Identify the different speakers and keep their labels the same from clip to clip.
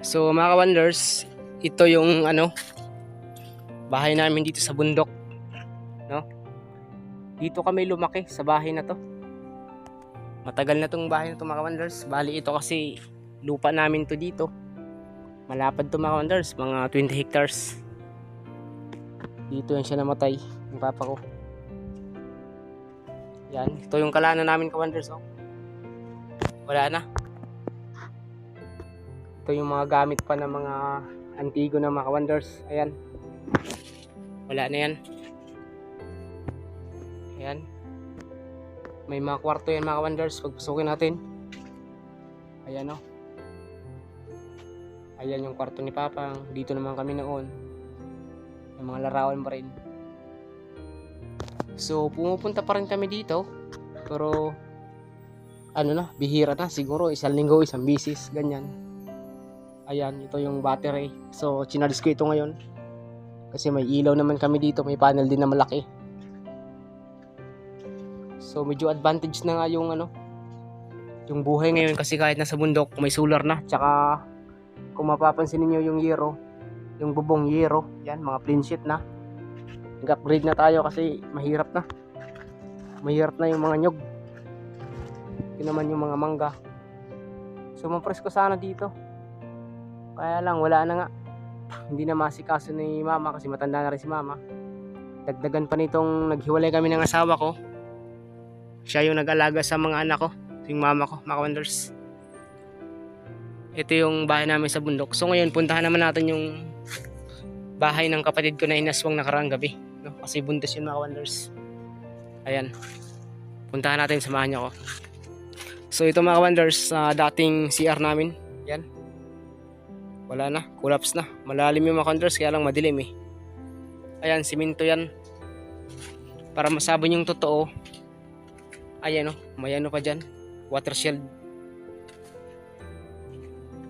Speaker 1: So mga ka-wonders, ito yung ano, bahay namin dito sa bundok. No? Dito kami lumaki sa bahay na to. Matagal na tong bahay na to mga ka-wonders. Bali ito kasi lupa namin to dito. Malapad to mga ka-wonders, mga 20 hectares. Dito yan siya namatay, yung papa ko. Yan, ito yung kalana namin ka-wonders. Oh. Wala na. Ito yung mga gamit pa ng mga antigo na mga wonders. Ayan. Wala na yan. Ayan. May mga kwarto yan mga wonders. Pagpasukin natin. Ayan o. Ayan yung kwarto ni Papa. Dito naman kami noon. May mga larawan pa rin. So, pumupunta pa rin kami dito. Pero, ano na, bihira na. Siguro, isang linggo, isang bisis, ganyan. Ayan, ito yung battery. So, chinalis ko ito ngayon. Kasi may ilaw naman kami dito. May panel din na malaki. So, medyo advantage na nga yung ano, yung buhay ngayon kasi kahit nasa bundok, may solar na. Tsaka, kung mapapansin niyo yung yero, yung bubong yero, yan, mga plain sheet na. Nag-upgrade na tayo kasi mahirap na. Mahirap na yung mga nyog. Yun naman yung mga mangga. So, mapres ko sana dito. Kaya lang, wala na nga. Hindi na masikaso ni mama kasi matanda na rin si mama. Dagdagan pa nitong naghiwalay kami ng asawa ko. Siya yung nag-alaga sa mga anak ko. Yung mama ko, mga wonders. Ito yung bahay namin sa bundok. So ngayon, puntahan naman natin yung bahay ng kapatid ko na inaswang nakaraang gabi. No? Kasi buntis yun mga wonders. Ayan. Puntahan natin, samahan niyo ako. So ito mga wonders, sa dating CR namin. Yan wala na, collapse na. Malalim yung mga contours, kaya lang madilim eh. Ayan, siminto yan. Para masabon yung totoo. Ayan o, may ano pa dyan. Water shield.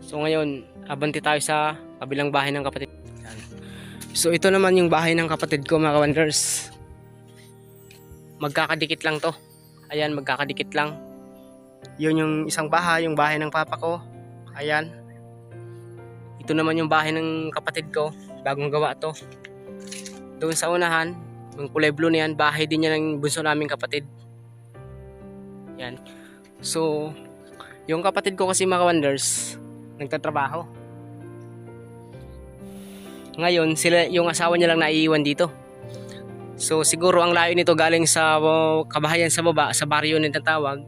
Speaker 1: So ngayon, abanti tayo sa kabilang bahay ng kapatid. So ito naman yung bahay ng kapatid ko mga wonders. Magkakadikit lang to. Ayan, magkakadikit lang. Yun yung isang bahay, yung bahay ng papa ko. Ayan, ito naman yung bahay ng kapatid ko. Bagong gawa to. Doon sa unahan, yung kulay blue na yan, bahay din yan ng bunso naming kapatid. Yan. So, yung kapatid ko kasi mga wonders, nagtatrabaho. Ngayon, sila, yung asawa niya lang naiiwan dito. So, siguro ang layo nito galing sa kabahayan sa baba, sa baryo na tawag.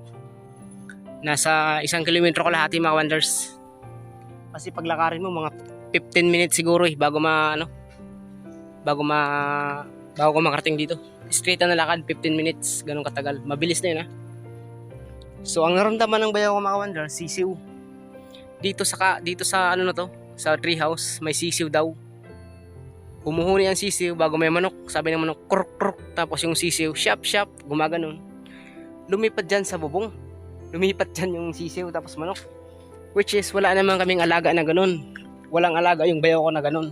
Speaker 1: Nasa isang kilometro kalahati mga wonders. Kasi paglakarin mo mga 15 minutes siguro eh bago ma ano bago ma bago ko makarating dito. Straight na lakad 15 minutes, ganun katagal. Mabilis na 'yun ha. So ang naramdaman ng bayaw ko mga wonder, sisiw. Dito sa dito sa ano na to, sa tree house, may sisiw daw. Humuhuni ang sisiw bago may manok. Sabi ng manok, kruk kruk. Tapos yung sisiw, shap shap, gumaganon. Lumipat dyan sa bubong. Lumipat dyan yung sisiw tapos manok. Which is, wala naman kaming alaga na ganun. Walang alaga yung bayaw ko na ganun.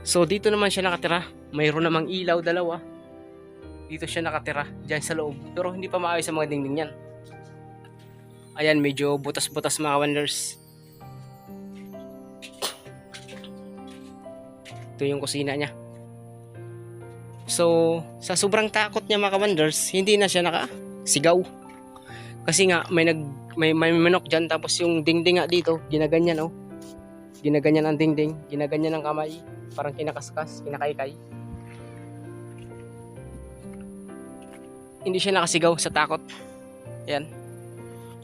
Speaker 1: So, dito naman siya nakatira. Mayroon namang ilaw, dalawa. Dito siya nakatira, dyan sa loob. Pero hindi pa maayos sa mga dingding yan. Ayan, medyo butas-butas mga wonders. Ito yung kusina niya. So, sa sobrang takot niya mga wonders, hindi na siya nakasigaw. Kasi nga may nag may, may manok diyan tapos yung dingding nga dito, ginaganyan oh. Ginaganyan ang dingding, ginaganyan ang kamay, parang kinakaskas, kinakaykay. Hindi siya nakasigaw sa takot. Yan.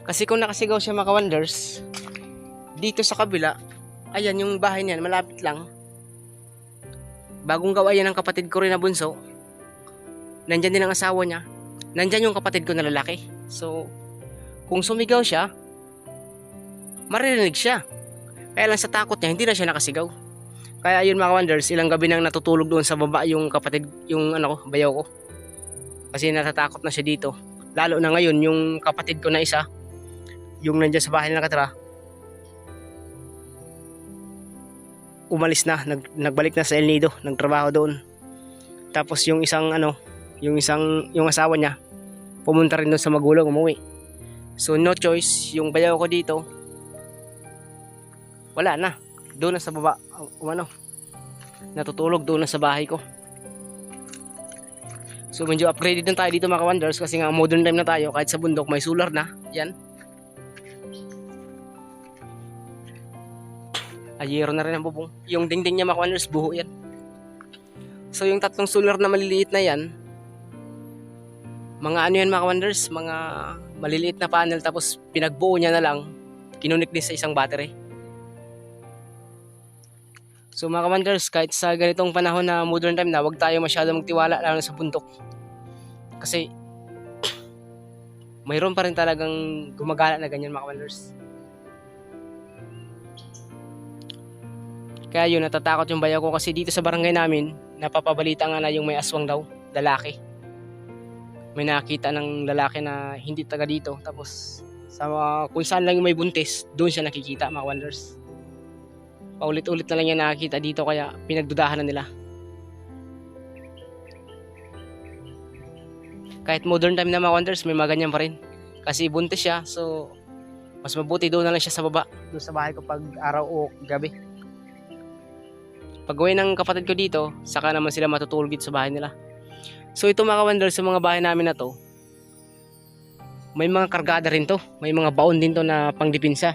Speaker 1: Kasi kung nakasigaw siya mga wonders, dito sa kabila, ayan yung bahay niyan, malapit lang. Bagong gawa yan ng kapatid ko rin na bunso. Nandyan din ang asawa niya. Nandyan yung kapatid ko na lalaki. So, kung sumigaw siya, maririnig siya. Kaya lang sa takot niya, hindi na siya nakasigaw. Kaya yun mga wonders, ilang gabi nang natutulog doon sa baba yung kapatid, yung ano ko, bayaw ko. Kasi natatakot na siya dito. Lalo na ngayon, yung kapatid ko na isa, yung nandiyan sa bahay na nakatira, umalis na, nag, nagbalik na sa El Nido, nagtrabaho doon. Tapos yung isang ano, yung isang, yung asawa niya, pumunta rin doon sa magulang, umuwi. So no choice, yung bayaw ko dito, wala na. Doon na sa baba, um, ano, natutulog doon na sa bahay ko. So medyo upgraded na tayo dito mga wonders kasi nga modern time na tayo kahit sa bundok may solar na. Yan. Ayero na rin ang bubong. Yung dingding niya mga wonders buho yan. So yung tatlong solar na maliliit na yan, mga ano yan mga wonders, mga maliliit na panel tapos pinagbuo niya na lang, kinunik din sa isang battery. So mga wonders, kahit sa ganitong panahon na modern time na, huwag tayo masyado magtiwala lalo sa bundok. Kasi mayroon pa rin talagang gumagala na ganyan mga wonders. Kaya yun, natatakot yung bayaw ko kasi dito sa barangay namin, napapabalita nga na yung may aswang daw, lalaki. May nakita ng lalaki na hindi taga dito. Tapos, sa mga- kung saan lang may buntis, doon siya nakikita mga wonders. Paulit-ulit na lang yan nakikita dito kaya pinagdudahan na nila. Kahit modern time na mga wonders, may mga ganyan pa rin. Kasi buntis siya, so mas mabuti doon na lang siya sa baba. Doon sa bahay ko pag araw o gabi. Pag ng kapatid ko dito, saka naman sila matutulog dito sa bahay nila. So ito mga wonders, sa mga bahay namin na to, may mga kargada rin to. May mga baon din to na pangdipinsa.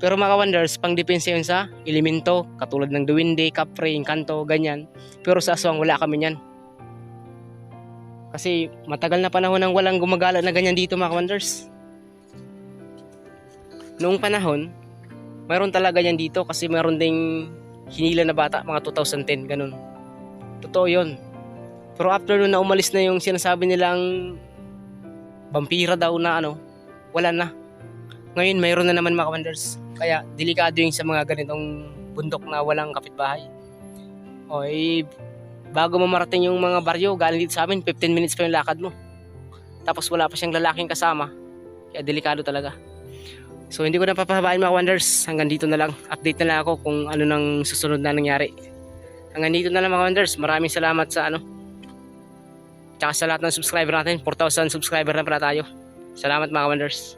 Speaker 1: Pero mga wonders, pangdepensa yun sa elemento, katulad ng duwinde, kapre, kanto, ganyan. Pero sa aswang, wala kami yan. Kasi matagal na panahon nang walang gumagala na ganyan dito mga wonders. Noong panahon, mayroon talaga yan dito kasi mayroon ding hinila na bata, mga 2010, ganun. Totoo yun. Pero after nun na umalis na yung sinasabi nilang vampira daw na ano, wala na. Ngayon mayroon na naman mga wonders. Kaya delikado yung sa mga ganitong bundok na walang kapitbahay. O eh, bago mamarating yung mga baryo, galing dito sa amin, 15 minutes pa yung lakad mo. Tapos wala pa siyang lalaking kasama. Kaya delikado talaga. So hindi ko na papahabain mga wonders. Hanggang dito na lang. Update na lang ako kung ano nang susunod na nangyari. Hanggang dito na lang mga wonders. Maraming salamat sa ano. Tsaka sa lahat ng subscriber natin. 4,000 subscriber na pala tayo. Salamat mga wonders.